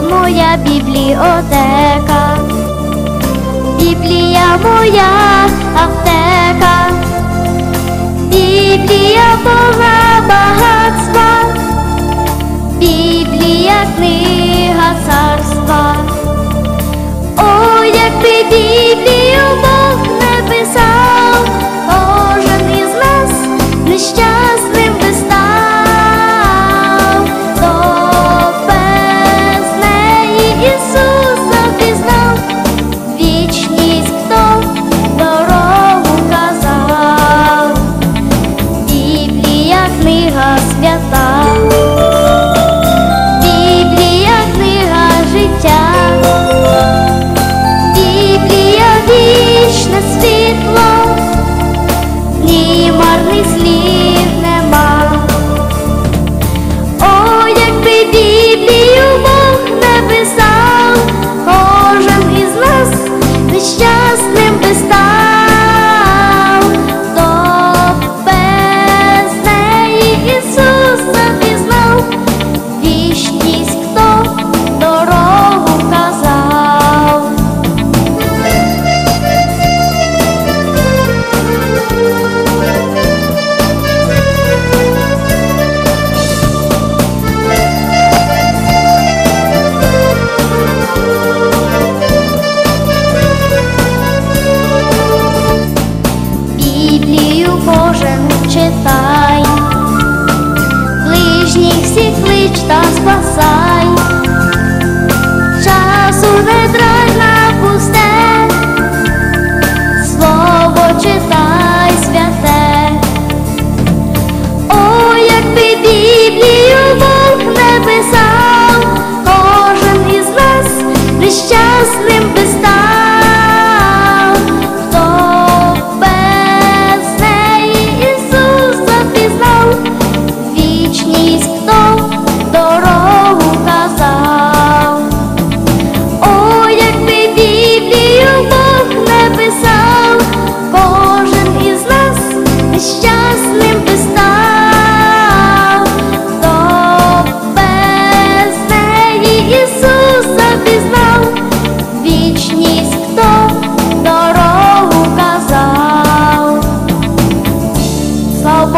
моя бібліотека, біблія моя аптека, біблія повна багатства, біблія книга царства, о, як ти біблія essa Each estás passar.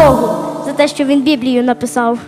Богу за те, що він Біблію написав.